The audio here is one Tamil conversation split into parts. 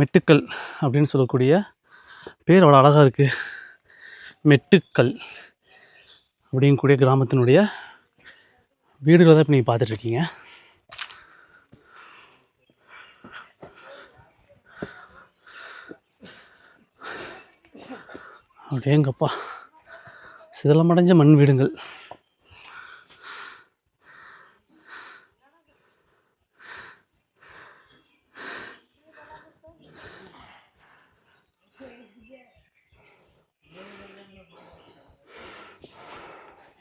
மெட்டுக்கல் அப்படின்னு சொல்லக்கூடிய பேர் அவ்வளோ அழகாக இருக்குது மெட்டுக்கல் அப்படிங்கக்கூடிய கிராமத்தினுடைய வீடுகளை தான் இப்போ நீங்கள் பார்த்துட்ருக்கீங்க அப்படியேங்கப்பா சிதலமடைஞ்ச மண் வீடுங்கள்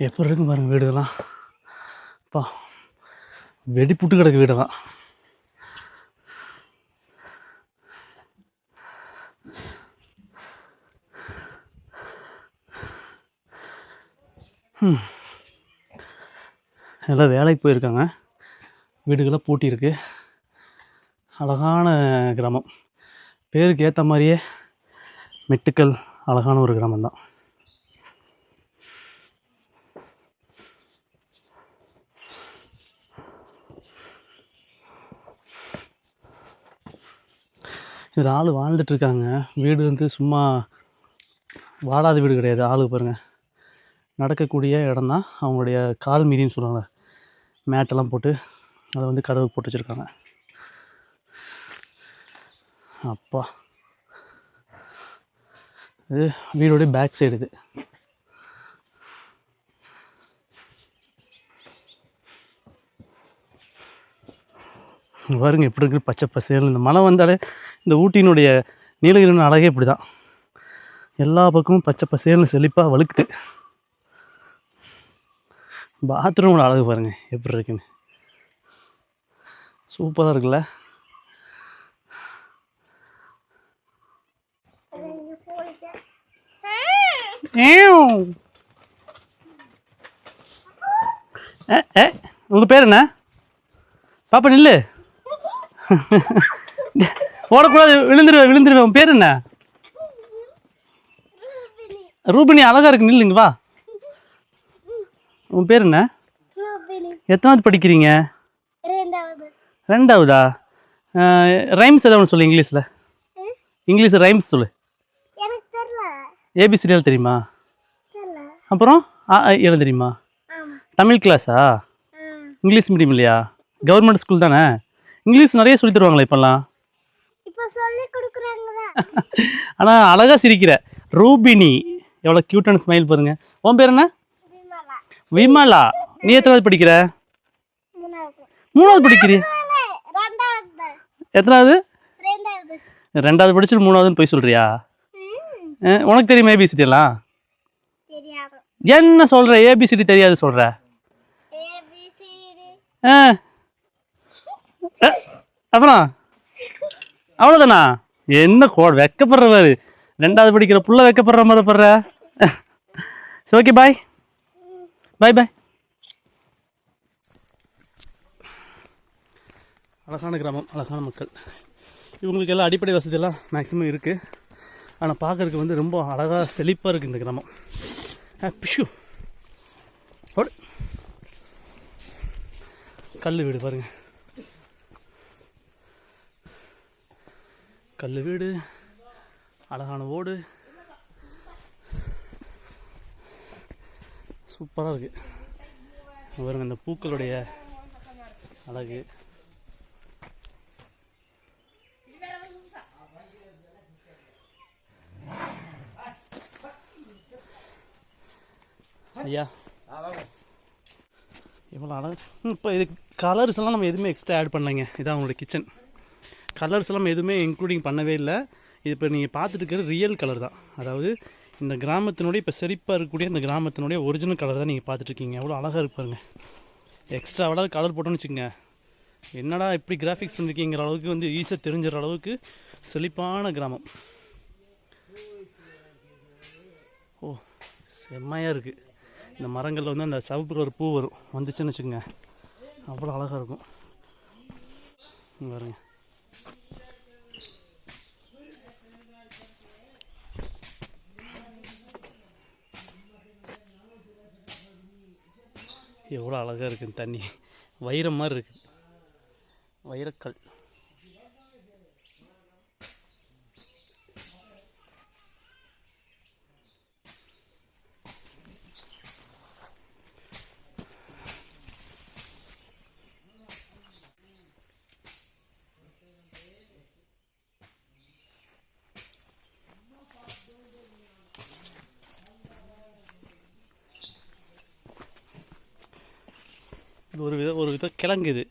எப்படி இருக்கும் பாருங்க வீடுகள்லாம். அப்பா வெடிப்புட்டு கிடக்கு வீடெல்லாம். தான் எல்லாம் வேலைக்கு போயிருக்காங்க. வீடுகளை பூட்டியிருக்கு அழகான கிராமம். பேருக்கு ஏற்ற மாதிரியே மெட்டுக்கல் அழகான ஒரு கிராமம்தான். இதில் ஆள் வாழ்ந்துட்டு இருக்காங்க வீடு வந்து சும்மா வாடாத வீடு கிடையாது. ஆளு பாருங்கள் நடக்கக்கூடிய இடம் தான் அவங்களுடைய கால் மீதின்னு சொல்லுவாங்க. மேட்டெல்லாம் போட்டு அதை வந்து கடவுள் போட்டு வச்சுருக்காங்க. அப்பா. இது வீடோடைய பேக் சைடு இது. பாருங்க எப்படி இருக்கு? பச்சை பசேல் இந்த மழை வந்தாலே இந்த ஊட்டியினுடைய நீலகிரியின் அழகே இப்படி தான் எல்லா பக்கமும் பச்சை பசேல்னு செழிப்பாக வழுக்குது. பாத்ரூமோட அழகு பாருங்கள் எப்படி இருக்குன்னு. சூப்பராக இருக்குல்ல? ஏ ஏ உங்கள் பேர் என்ன? பாப்பா நில்லு. ஓடக்கூடாது விழுந்துருவேன் விழுந்துருவேன் உன் பேர் என்ன? ரூபினி அழகா இருக்கு நில்லுங்க வா. உன் பேர் என்ன? எத்தனாவது படிக்கிறீங்க? ரெண்டாவது? ரைம்ஸ் ஏதாவது ஒன்று சொல்லு இங்கிலீஷில். இங்கிலீஷ் ரைம்ஸ் சொல்லு. தெரியல. ஏபிசிடிஎல் தெரியுமா? அப்புறம் எழுத தெரியுமா? தமிழ் கிளாஸா இங்கிலீஷ் மீடியம் இல்லையா? கவர்மெண்ட் ஸ்கூல் தானே? இங்கிலீஷ் நிறைய சொல்லி தருவாங்களே இப்போல்லாம் இப்போ சொல்லி கொடுக்குறாங்க தான் ஆனால் அழகாக சிரிக்கிற. ரூபினி எவ்வளோ க்யூட்டான ஸ்மைல் பாருங்க. உன் பேர் என்ன? விமலா. நீ எத்தனாவது படிக்கிற? மூணாவது. ரெண்டாவது. எத்தனாவது? ரெண்டாவது. படிச்சுட்டு மூணாவதுன்னு போய் சொல்கிறியா ம். உனக்கு தெரியுமா ஏபிசிடி எல்லாம்? தெரியாது. என்ன சொல்கிற ஏபிசிடி தெரியாது அ, அப்புறம்? அவ்வளோதானா என்ன கோ வெக்கப்படுறவர் ரெண்டாவது படிக்கிற புள்ள வெக்கப்படுற மாதிரி படுற. சரி ஓகே பாய் பாய் பாய் அழகான கிராமம் அழகான மக்கள். இவங்களுக்கு எல்லாம் அடிப்படை வசதியெல்லாம் மேக்ஸிமம் இருக்குது ஆனால் பார்க்கறதுக்கு வந்து ரொம்ப அழகாக செழிப்பாக இருக்குது இந்த கிராமம். பிஷு. ஓடு. கல் வீடு பாருங்கள் கல் வீடு அழகான ஓடு. சூப்பராக இருக்குது வருங்க பாருங்க இந்த பூக்களுடைய அழகு. ஐயா இவ்வளோ அழகு. இப்போ இது கலர்ஸ் எல்லாம் நம்ம எதுவுமே எக்ஸ்ட்ரா ஆட் பண்ணலைங்க. இதான் அவங்களோட கிச்சன் கலர்ஸ் எல்லாம் எதுவுமே இன்க்ளூடிங் பண்ணவே இல்லை. இது இப்போ நீங்கள் பார்த்துட்டு இருக்கிற ரியல் கலர் தான். அதாவது இந்த கிராமத்தினுடைய இப்போ செழிப்பாக இருக்கக்கூடிய இந்த கிராமத்தினுடைய ஒரிஜினல் கலர் தான் நீங்கள் பார்த்துட்ருக்கீங்க எவ்வளோ அழகாக இருப்பாருங்க எக்ஸ்ட்ரா அவ்வளோ கலர் போட்டோன்னு வச்சுக்கோங்க. என்னடா இப்படி கிராஃபிக்ஸ் பண்ணியிருக்கீங்கிற அளவுக்கு வந்து ஈஸியாக தெரிஞ்சிற அளவுக்கு செழிப்பான கிராமம். ஓ செம்மையாக இருக்குது இந்த மரங்களில் வந்து அந்த சிவப்பு கலர் பூ வரும். வந்துச்சுன்னு வச்சுக்கோங்க. அவ்வளோ அழகாக இருக்கும். பாருங்கள் எவ்வளோ அழகாக இருக்குது தண்ணி. வைரம் மாதிரி இருக்குது வைரக்கல். இது ஒரு வித ஒரு வித கிழங்கு இது.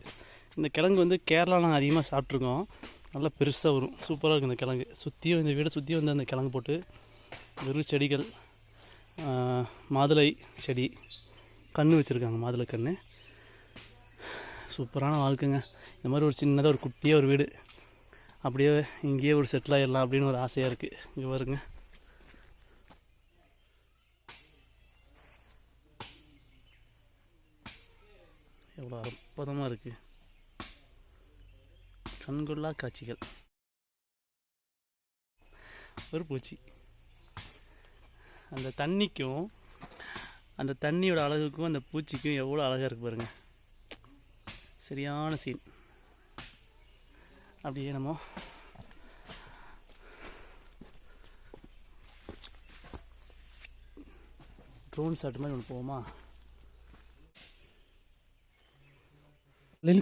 இந்த கிழங்கு வந்து கேரளாவில் நாங்கள் அதிகமாக சாப்பிட்ருக்கோம் நல்லா பெருசாக வரும். சூப்பராக இருக்கும் இந்த கிழங்கு. சுற்றியும் இந்த வீடை சுற்றியும் வந்து அந்த கிழங்கு போட்டு வெறும் செடிகள் மாதுளை செடி கன்று வச்சுருக்காங்க மாதுளை கன்று சூப்பரான வாழ்க்கைங்க. இந்த மாதிரி ஒரு சின்னதாக ஒரு குட்டியாக ஒரு வீடு. அப்படியே இங்கேயே ஒரு செட்டில் ஆகிடலாம் அப்படின்னு ஒரு ஆசையாக இருக்குது இங்கே பாருங்கள் எவ்வளோ அற்புதமாக இருக்குது கண்கொள்ளா காட்சிகள். ஒரு பூச்சி அந்த தண்ணிக்கும் அந்த தண்ணியோட அழகுக்கும் அந்த பூச்சிக்கும் எவ்வளோ அழகாக இருக்கு பாருங்கள் சரியான சீன் அப்படியே நம்ம ட்ரோன் ஷாட் மாதிரி ஒன்று போவோமா?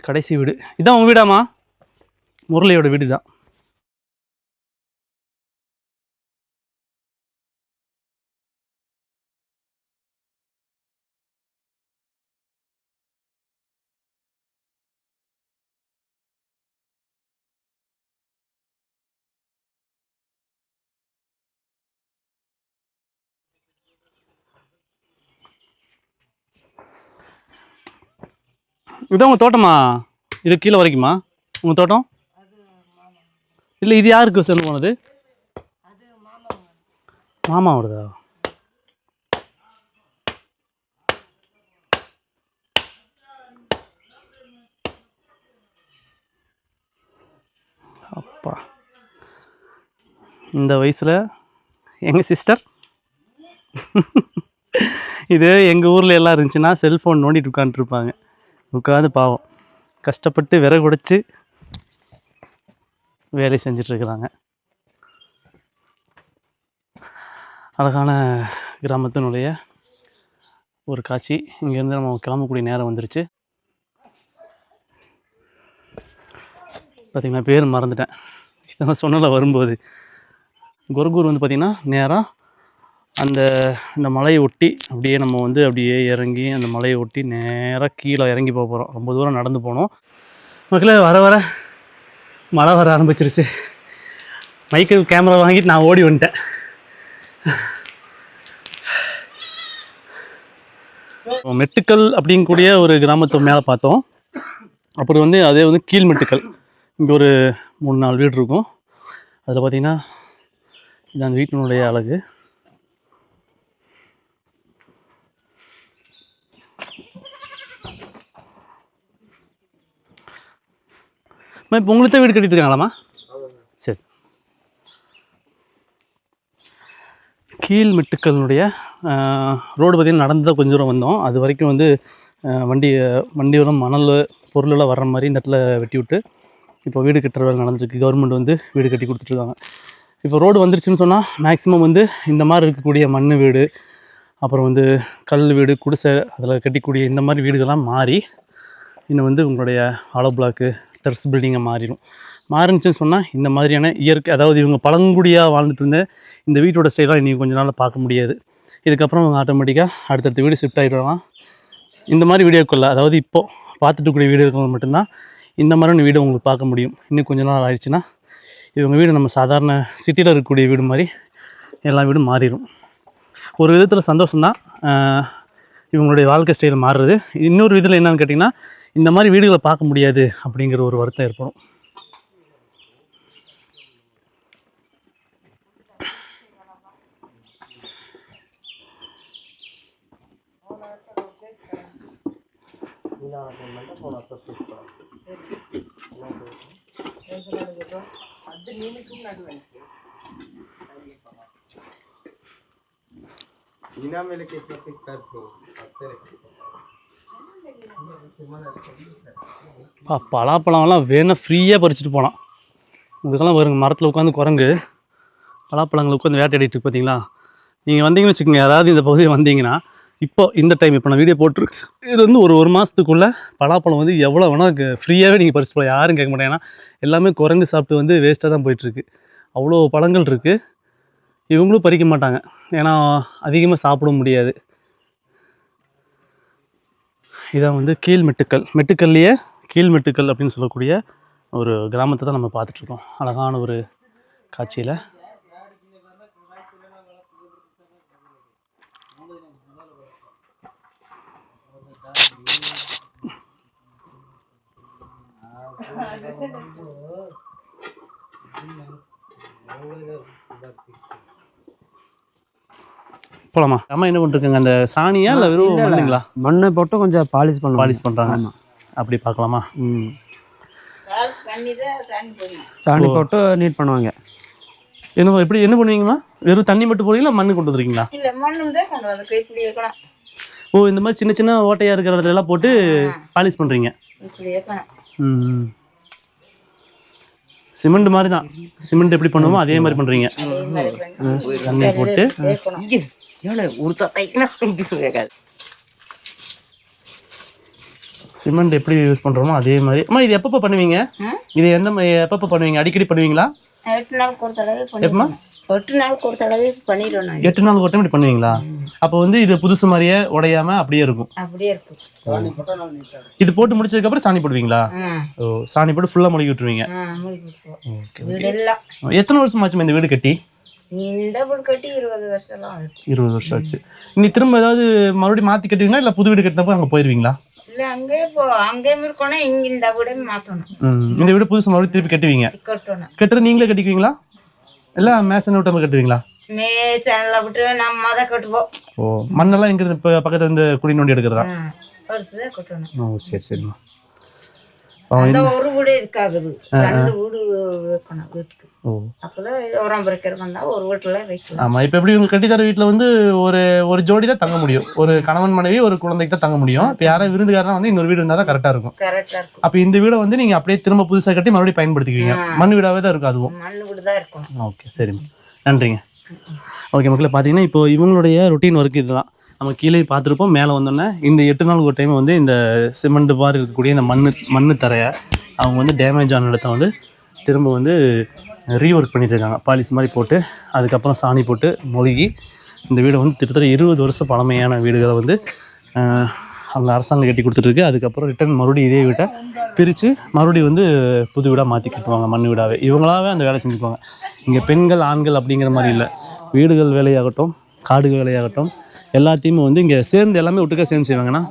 கடைசி வீடு. இதான் உங்கள் வீடாம்மா? முரளியோட வீடு தான் இதான் உங்கள் தோட்டமா? இது கீழே வரைக்குமா? உங்கள் தோட்டம்? இல்லை இது யாருக்கு சேர்ந்து போனது? மாமா வருதா அப்பா. இந்த வயசில் எங்கள் சிஸ்டர்? இது எங்கள் ஊரில் எல்லாம் இருந்துச்சுன்னா செல்ஃபோன் நோண்டிட்டு உட்காந்துட்ருப்பாங்க உட்காந்து பாவம். கஷ்டப்பட்டு விறகு உடைச்சி வேலை செஞ்சிட்ருக்குறாங்க. அழகான கிராமத்தினுடைய ஒரு காட்சி. இங்கேருந்து நம்ம கிளம்பக்கூடிய நேரம் வந்துருச்சு. பார்த்திங்கன்னா பேர் மறந்துட்டேன். இதெல்லாம் சொன்னல வரும்போது. குருகூர் வந்து பார்த்திங்கன்னா நேராக அந்த இந்த மலையை ஒட்டி அப்படியே நம்ம வந்து அப்படியே இறங்கி அந்த மலையை ஒட்டி நேராக கீழே இறங்கி போக போகிறோம் ரொம்ப தூரம் நடந்து போனோம். மக்களே வர வர. மழை வர ஆரம்பிச்சிருச்சு. மைக்கு கேமரா வாங்கிட்டு நான் ஓடி வந்துட்டேன். மெட்டுக்கல் அப்படிங்கக்கூடிய ஒரு கிராமத்து மேலே பார்த்தோம். அப்புறம் வந்து அதே வந்து கீழ் மெட்டுக்கல். இங்கே ஒரு மூணு நாலு வீடு இருக்கும். அதில் பார்த்தீங்கன்னா இது அந்த வீட்டினுடைய அழகு. அம்மா இப்போ உங்களுக்கு வீடு கட்டிட்டு இருக்காங்களாம்மா சரி. கீழ் மெட்டுக்களினுடைய ரோடு பார்த்திங்கன்னா நடந்து தான் கொஞ்சம் தூரம் வந்தோம். அது வரைக்கும் வந்து வண்டி வண்டியோட மணல் பொருளெல்லாம் வர்ற மாதிரி இந்த இடத்துல வெட்டி விட்டு இப்போ வீடு கட்டுற வேலை நடந்துருக்கு கவர்மெண்ட் வந்து வீடு கட்டி கொடுத்துட்ருக்காங்க. இப்போ ரோடு வந்துருச்சுன்னு சொன்னால் மேக்ஸிமம் வந்து இந்த மாதிரி இருக்கக்கூடிய மண் வீடு அப்புறம் வந்து கல் வீடு குடிசை அதில் கட்டிக்கூடிய இந்த மாதிரி வீடுகள்லாம் மாறி இன்னும் வந்து உங்களுடைய ஆலோ பிளாக்கு டெர்ஸ் பில்டிங்காக மாறிடும். மாறினுச்சுன்னு சொன்னால் இந்த மாதிரியான இயற்கை அதாவது இவங்க பழங்குடியாக வாழ்ந்துட்டு இருந்த இந்த வீட்டோட ஸ்டைலாம் இன்றைக்கி கொஞ்ச நாளில் பார்க்க முடியாது. இதுக்கப்புறம் அவங்க ஆட்டோமேட்டிக்காக அடுத்தடுத்த வீடு ஷிஃப்ட் ஆகிடலாம் இந்த மாதிரி வீடியோக்குள்ள அதாவது இப்போது பார்த்துட்டு இருக்கக்கூடிய வீடு இருக்கவங்க மட்டும்தான் இந்த மாதிரியான வீடு உங்களுக்கு பார்க்க முடியும். இன்னும் கொஞ்ச நாள் ஆயிடுச்சுன்னா இவங்க வீடு நம்ம சாதாரண சிட்டியில் இருக்கக்கூடிய வீடு மாதிரி எல்லா வீடும் மாறிடும். ஒரு விதத்தில் சந்தோஷம்தான் இவங்களுடைய வாழ்க்கை ஸ்டைல் மாறுறது. இன்னொரு விதத்தில் என்னென்னு கேட்டிங்கன்னா இந்த மாதிரி வீடுகளை பார்க்க முடியாது அப்படிங்கிற ஒரு வருத்தம் ஏற்படும் ಇನ್ನ ಮೇಲೆ ಕೆತ್ತಕ್ಕೆ ಹತ್ತಿರ பா பலாப்பழம்லாம் வேணால் ஃப்ரீயாக பறிச்சுட்டு போகலாம் இதுக்கெல்லாம் வருங்க மரத்தில் உட்காந்து குரங்கு பலாப்பழங்களை உட்காந்து வேட்டையாடிட்டு பார்த்தீங்களா நீங்கள் வந்தீங்கன்னு வச்சுக்கோங்க யாராவது இந்த பகுதியை வந்தீங்கன்னா இப்போ இந்த டைம் இப்போ நான் வீடியோ போட்டிருக்கு இது வந்து ஒரு ஒரு மாதத்துக்குள்ளே பலாப்பழம் வந்து எவ்வளோ வேணால் ஃப்ரீயாகவே நீங்கள் பறிச்சு போகலாம் யாரும் கேட்க மாட்டேங்கன்னா எல்லாமே குரங்கு சாப்பிட்டு வந்து வேஸ்ட்டாக தான் போயிட்டுருக்கு. அவ்வளோ பழங்கள் இருக்குது இவங்களும் பறிக்க மாட்டாங்க. ஏன்னா அதிகமாக சாப்பிட முடியாது. இதான் வந்து கீழ் மெட்டுக்கல் மெட்டுக்கல்லையே கீழ் மெட்டுக்கல் அப்படின்னு சொல்லக்கூடிய ஒரு கிராமத்தை தான் நம்ம பார்த்துட்ருக்கோம். அழகான ஒரு காட்சியில். போலாமா? அம்மா என்ன பண்ணிருக்காங்க அந்த சாணியா இல்லை வெறும் மண்ணுங்களா? மண்ணை போட்டு கொஞ்சம் பாலிஷ் பண்ணுவோம் பாலிஷ் பண்ணுறாங்க அப்படி பார்க்கலாமா? ம். சாணி போட்டு நீட் பண்ணுவாங்க. என்ன எப்படி என்ன பண்ணுவீங்கம்மா? வெறும் தண்ணி மட்டும் போடுவீங்களா? மண்ணு கொண்டு வந்துருக்கீங்களா இல்ல மண்ணு தான் கொண்டு வந்து இப்படி இருக்கணும் ஓ இந்த மாதிரி சின்ன சின்ன ஓட்டையா இருக்கிற இடத்துல எல்லாம் போட்டு பாலிஷ் இருக்கணும் ம் சிமெண்ட் மாதிரி தான். சிமெண்ட் எப்படி பண்ணுவோமோ அதே மாதிரி பண்றீங்க. அதே மாதிரி பண்ணி தண்ணி போட்டு. தேய்க்கணும் ஒரு சத்தைக்குன்னா சிமெண்ட் எப்படி யூஸ் பண்றோமோ அதே மாதிரி அம்மா இது எப்பப்போ பண்ணுவீங்க? இது எந்த மாதிரி எப்பப்போ பண்ணுவீங்க அடிக்கடி பண்ணுவீங்களா எட்டு நாள் ஒரு தடவை எப்பமா? எட்டு நாள் ஒரு தடவை பண்ணிடுவோம் எட்டு நாள் ஒரு டைம் இப்படி பண்ணுவீங்களா அப்போ வந்து இது புதுசு மாதிரியே உடையாம அப்படியே இருக்கும் அப்படியே இருக்கும் இது போட்டு முடிச்சதுக்கு அப்புறம் சாணி போடுவீங்களா ஓ சாணி போட்டு ஃபுல்லா முழுகி விட்டுருவீங்க ஆ மூடி விட்டுருவோம் வீடு எல்லாம் எத்தனை வருஷம் ஆச்சுமா இந்த வீடு கட்டி இந்த வீடு கட்டி இருபது ஆகுது. இருபது வருஷம் ஆச்சு. நீ திரும்ப ஏதாவது மறுபடியும் மாத்தி கட்டுவீங்களா? இல்ல புது வீடு கட்டினப்போ அங்க போயிருவீங்களா? இல்லை அங்கேயே போ அங்கேயும் இருக்கணும் இங்கே இந்த வீடே மாற்றணும். இந்த வீடு புதுசு மறுபடியும் திருப்பி கட்டுவீங்க. கட்டணும். கட்டுறது நீங்களே கட்டிக்குவீங்களா? இல்ல மேசன் விட்ட கட்டுவீங்களா? மே சேனலில் விட்டு நம்ம தான் கட்டுவோம். ஓ மண்ணெல்லாம் எங்க இப்போ பக்கத்துல இருந்து குடி நோண்டி எடுக்கிறதா? வருஷம் கட்டணும். ஓ சரி சரிம்மா. அந்த ஒரு வீடு ரெண்டு வீட்டுக்கு. வந்தா ஒரு வீட்டுல வைக்கலாம். ஆமா இப்போ எப்படி உங்க கட்டித்தர வீட்டில் வந்து ஒரு ஒரு ஜோடி தான் தங்க முடியும். ஒரு கணவன் மனைவி ஒரு குழந்தைக்கு தான் தங்க முடியும். இப்போ யாராவது விருந்துகாரனா வந்து இன்னொரு வீடு இருந்தால் தான் கரெக்டாக இருக்கும். அப்போ இந்த வீடை வந்து நீங்க அப்படியே திரும்ப புதுசா கட்டி மறுபடியும் பயன்படுத்திக்குவீங்க. மண் வீடாவே தான் இருக்கும் அதுவும். வீடு தான் ஓகே சரிம்மா. நன்றிங்க. ஓகே மக்களே பார்த்தீங்கன்னா இப்போ இவங்களுடைய ரொட்டீன் ஒர்க் இதுதான். நம்ம கீழே பார்த்துருப்போம். மேலே வந்தோன்னே இந்த எட்டு நாள் ஒரு டைம் வந்து இந்த சிமெண்ட் மாதிரி இருக்கக்கூடிய இந்த மண்ணு மண்ணு தரையை அவங்க வந்து டேமேஜ் ஆன இடத்த வந்து திரும்ப வந்து ரீஒர்க் பண்ணிட்டு இருக்காங்க பாலிஸ் மாதிரி போட்டு அதுக்கப்புறம் சாணி போட்டு மொழுகி இந்த வீடை வந்து கிட்டத்தட்ட இருபது வருஷம் பழமையான வீடுகளை வந்து அந்த அரசாங்கம் கட்டி கொடுத்துட்ருக்கு அதுக்கப்புறம் ரிட்டர்ன் மறுபடியும் இதே வீட்டை பிரித்து மறுபடியும் வந்து புது வீடாக மாற்றி கட்டுவாங்க மண் வீடாகவே இவங்களாவே அந்த வேலை செஞ்சுக்குவாங்க. இங்கே பெண்கள் ஆண்கள் அப்படிங்கிற மாதிரி இல்லை. வீடுகள் வேலையாகட்டும் காடுகள் வேலையாகட்டும் எல்லாத்தையுமே வந்து இங்கே சேர்ந்து எல்லாமே ஒட்டுக்கா சேர்ந்து செய்வாங்கன்னா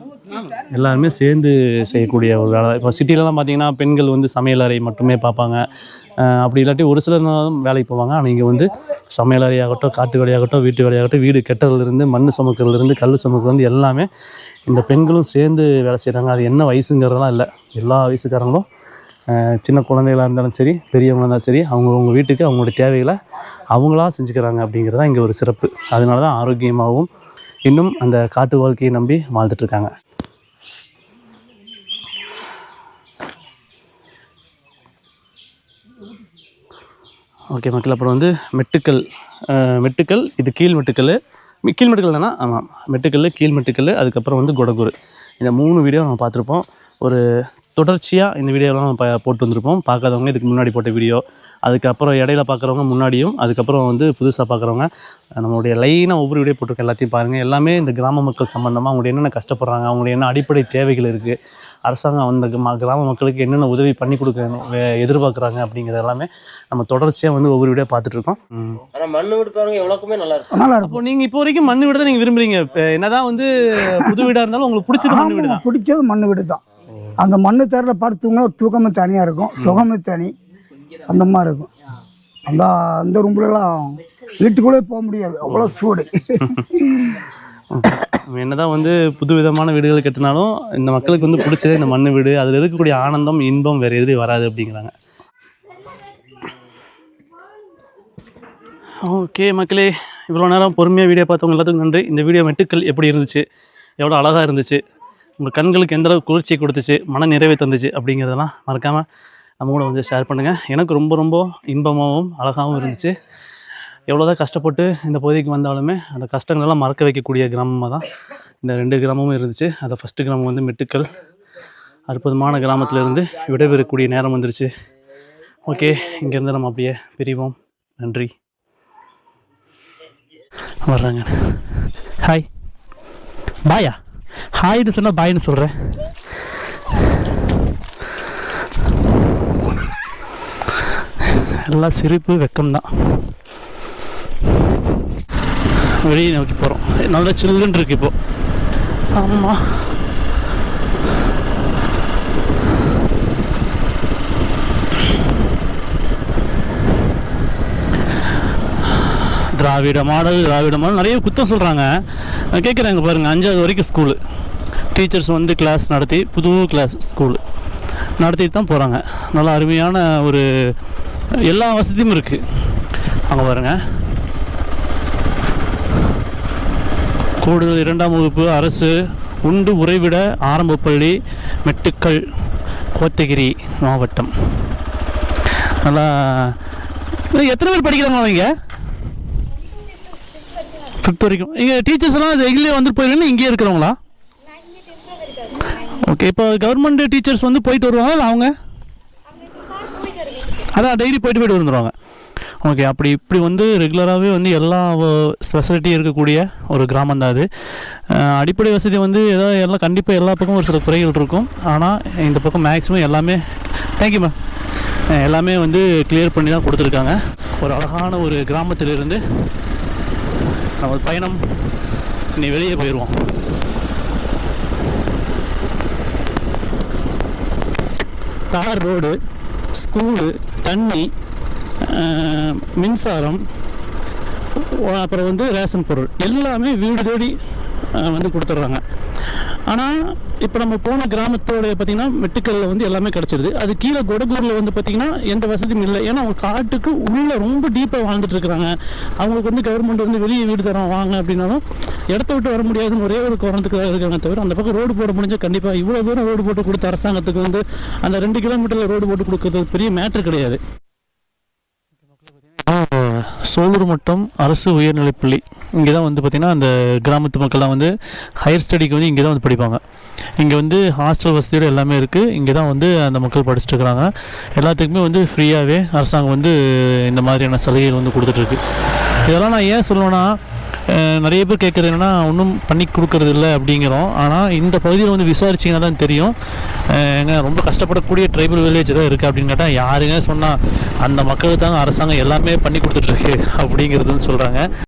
எல்லாருமே சேர்ந்து செய்யக்கூடிய ஒரு வேலை இப்போ சிட்டிலலாம் பார்த்தீங்கன்னா பெண்கள் வந்து சமையல் அறை மட்டுமே பார்ப்பாங்க. அப்படி இல்லாட்டி ஒரு சில வேலைக்கு போவாங்க. ஆனால் இங்கே வந்து சமையல் அறையாகட்டும் காட்டு வேலையாகட்டும் வீட்டு வேலையாகட்டும் வீடு கெட்டதுலேருந்து மண் சுமக்கிறதுலேருந்து கல் சுமக்கிறதுலேருந்து எல்லாமே இந்த பெண்களும் சேர்ந்து வேலை செய்கிறாங்க அது என்ன வயசுங்கிறதெல்லாம் இல்லை. எல்லா வயசுக்காரங்களும் சின்ன குழந்தைகளாக இருந்தாலும் சரி பெரியவங்க இருந்தாலும் சரி அவங்கவுங்க வீட்டுக்கு அவங்களோட தேவைகளை அவங்களா செஞ்சுக்கிறாங்க அப்படிங்கிறது தான் இங்கே ஒரு சிறப்பு. அதனால தான் ஆரோக்கியமாகவும் இன்னும் அந்த காட்டு வாழ்க்கையை நம்பி வாழ்ந்துட்டுருக்காங்க. ஓகே மக்கள் அப்புறம் வந்து மெட்டுக்கல் மெட்டுக்கல் இது கீழ் மெட்டுக்கல் கீழ் மெட்டுக்கல் தானே ஆமாம் மெட்டுக்கல் கீழ் மெட்டுக்கல் அதுக்கப்புறம் வந்து கொடகுரு இந்த மூணு வீடியோ நம்ம பார்த்துருப்போம். ஒரு தொடர்ச்சியாக இந்த வீடியோலாம் நம்ம ப- போட்டு வந்திருப்போம். பார்க்காதவங்க இதுக்கு முன்னாடி போட்ட வீடியோ அதுக்கப்புறம் இடையில பார்க்குறவங்க முன்னாடியும் அதுக்கப்புறம் வந்து புதுசாக பார்க்குறவங்க நம்மளுடைய லைனாக ஒவ்வொரு வீடியோ போட்டிருக்க எல்லாத்தையும் பாருங்கள் எல்லாமே இந்த கிராம மக்கள் சம்மந்தமாக அவங்களுடைய என்னென்ன கஷ்டப்படுறாங்க அவங்களுடைய என்ன அடிப்படை தேவைகள் இருக்குது அரசாங்கம் அந்த கிராம- மக்களுக்கு என்னென்ன உதவி பண்ணி கொடுக்கணும் வே- எதிர்பார்க்குறாங்க அப்படிங்கிறது எல்லாமே நம்ம தொடர்ச்சியாக வந்து ஒவ்வொரு வீடியோ பார்த்துட்ருக்கோம் ஆனா மண்ணு விட்டு பாருங்க எவ்வளவுக்குமே நல்லா இருக்கும் நல்லா இருக்கும். அப்போ நீங்கள் இப்போ வரைக்கும் மண் வீடு தான் நீங்கள் விரும்புறீங்க. இப்போ என்னதான் வந்து புது வீடாக இருந்தாலும் உங்களுக்கு பிடிச்சது மண் வீடு தான் பிடிச்சது மண்ணு வீடு தான் அந்த மண்ணு தரையில் படுத்துவங்க ஒரு தூக்கமும் தனியாக இருக்கும். சுகமும் தனி. அந்த மாதிரி இருக்கும். அந்த அந்த ரூம்லலாம் வீட்டுக்குள்ளே போக முடியாது. அவ்வளோ சூடு. என்னதான் வந்து புது விதமான வீடுகள் கட்டினாலும் இந்த மக்களுக்கு வந்து பிடிச்சதே இந்த மண் வீடு. அதில் இருக்கக்கூடிய ஆனந்தம் இன்பம் வேறு எதுவும் வராது அப்படிங்கிறாங்க. ஓகே மக்களே இவ்வளோ நேரம் பொறுமையாக வீடியோ பார்த்தவங்க எல்லாத்துக்கும் நன்றி. இந்த வீடியோ மெட்டுக்கள் எப்படி இருந்துச்சு? எவ்வளோ அழகாக இருந்துச்சு? உங்கள் கண்களுக்கு எந்த அளவுக்கு குளிர்ச்சியை கொடுத்துச்சு மன நிறைவை தந்துச்சு அப்படிங்கிறதெல்லாம் மறக்காமல் நம்ம கூட வந்து ஷேர் பண்ணுங்கள் எனக்கு ரொம்ப ரொம்ப இன்பமாகவும் அழகாகவும் இருந்துச்சு. எவ்வளோதான் கஷ்டப்பட்டு இந்த பகுதிக்கு வந்தாலுமே அந்த கஷ்டங்களெல்லாம் மறக்க வைக்கக்கூடிய கிராமமாக தான் இந்த ரெண்டு கிராமமும் இருந்துச்சு. அந்த ஃபஸ்ட்டு கிராமம் வந்து மெட்டுக்கல். அற்புதமான கிராமத்துல இருந்து விடைபெறக்கூடிய நேரம் வந்துருச்சு. ஓகே இங்கேருந்து நம்ம அப்படியே பிரிவோம். நன்றி. வர்றாங்க. ஹாய் பாயா ஹாய்னு சொன்னால் பாய்னு சொல்கிறேன் எல்லாம் சிரிப்பு வெக்கம்தான். வெளியே நோக்கி போகிறோம் நல்லா சில்லுன்னு இருக்கு இப்போது ஆமாம் திராவிட மாடல் திராவிட மாடல் நிறைய குத்தம் சொல்கிறாங்க கேட்குறாங்க பாருங்கள் அஞ்சாவது வரைக்கும் ஸ்கூலு டீச்சர்ஸ் வந்து கிளாஸ் நடத்தி புது கிளாஸ் ஸ்கூலு நடத்திட்டு தான் போகிறாங்க நல்லா அருமையான ஒரு எல்லா வசதியும் இருக்குது அங்கே பாருங்கள் கூடுதல் இரண்டாம் வகுப்பு அரசு உண்டு உறைவிட ஆரம்ப பள்ளி மெட்டுக்கல் கோத்தகிரி மாவட்டம். நல்லா எத்தனை பேர் படிக்கிறாங்க இங்கே ஃபிஃப்த் வரைக்கும். இங்கே டீச்சர்ஸ் எல்லாம் ரெகுலர் வந்துட்டு போயிருவீங்க இங்கேயே இருக்கிறவங்களா? ஓகே இப்போ கவர்மெண்ட் டீச்சர்ஸ் வந்து போயிட்டு வருவாங்க இல்லை அவங்க? அதான் டெய்லி போயிட்டு போயிட்டு வந்துடுவாங்க ஓகே அப்படி இப்படி வந்து ரெகுலராகவே வந்து எல்லா ஸ்பெசிலிட்டி இருக்கக்கூடிய ஒரு கிராமம் தான் அது. அடிப்படை வசதி வந்து ஏதோ எல்லாம் கண்டிப்பாக எல்லா பக்கமும் ஒரு சில குறைகள் இருக்கும். ஆனால் இந்த பக்கம் மேக்ஸிமம் எல்லாமே தேங்க்யூ மேம் எல்லாமே வந்து கிளியர் பண்ணி தான் கொடுத்துருக்காங்க. ஒரு அழகான ஒரு கிராமத்திலிருந்து நமது பயணம் இனி வெளியே போயிடுவோம். தார் ரோடு ஸ்கூலு தண்ணி மின்சாரம் அப்புறம் வந்து ரேஷன் பொருள். எல்லாமே வீடு தேடி வந்து கொடுத்துட்றாங்க. ஆனால் இப்போ நம்ம போன கிராமத்தோட பார்த்தீங்கன்னா வெட்டுக்கல்ல வந்து எல்லாமே கிடச்சிருது. அது கீழே கொடகூரில் வந்து பார்த்தீங்கன்னா எந்த வசதியும் இல்லை. ஏன்னா அவங்க காட்டுக்கு உள்ளே ரொம்ப டீப்பாக வாழ்ந்துட்டு இருக்கிறாங்க அவங்களுக்கு வந்து கவர்மெண்ட் வந்து வெளியே வீடு தரோம் வாங்க அப்படின்னாலும் இடத்த விட்டு வர முடியாதுன்னு ஒரே ஒரு காரணத்துக்கு தான் இருக்காங்க தவிர அந்த பக்கம் ரோடு போட முடிஞ்சால் கண்டிப்பாக இவ்வளோ தூரம் ரோடு போட்டு கொடுத்த அரசாங்கத்துக்கு வந்து அந்த ரெண்டு கிலோமீட்டரில் ரோடு போட்டு கொடுக்கறது பெரிய மேட்ரு கிடையாது. சோலூர் மட்டம் அரசு உயர்நிலைப்பள்ளி இங்கே தான் வந்து பார்த்திங்கன்னா அந்த கிராமத்து மக்கள்லாம் வந்து ஹையர் ஸ்டடிக்கு வந்து இங்கே தான் வந்து படிப்பாங்க. இங்கே வந்து ஹாஸ்டல் வசதியோடு எல்லாமே இருக்குது இங்கே தான் வந்து அந்த மக்கள் படிச்சுட்டு இருக்கிறாங்க எல்லாத்துக்குமே வந்து ஃப்ரீயாகவே அரசாங்கம் வந்து இந்த மாதிரியான சலுகைகள் வந்து கொடுத்துட்ருக்கு இதெல்லாம் நான் ஏன் சொல்லணும்னா நிறைய பேர் கேட்குறது என்னென்னா ஒன்றும் பண்ணி கொடுக்கறது இல்லை அப்படிங்கிறோம். ஆனால் இந்த பகுதியில் வந்து விசாரிச்சிங்கன்னா தான் தெரியும். எங்கே ரொம்ப கஷ்டப்படக்கூடிய ட்ரைபல் வில்லேஜ் தான் இருக்குது அப்படின்னு கேட்டால் யாருங்க சொன்னால் அந்த மக்களுக்கு தாங்க அரசாங்கம் எல்லாமே பண்ணி கொடுத்துட்ருக்கு அப்படிங்கிறதுன்னு சொல்கிறாங்க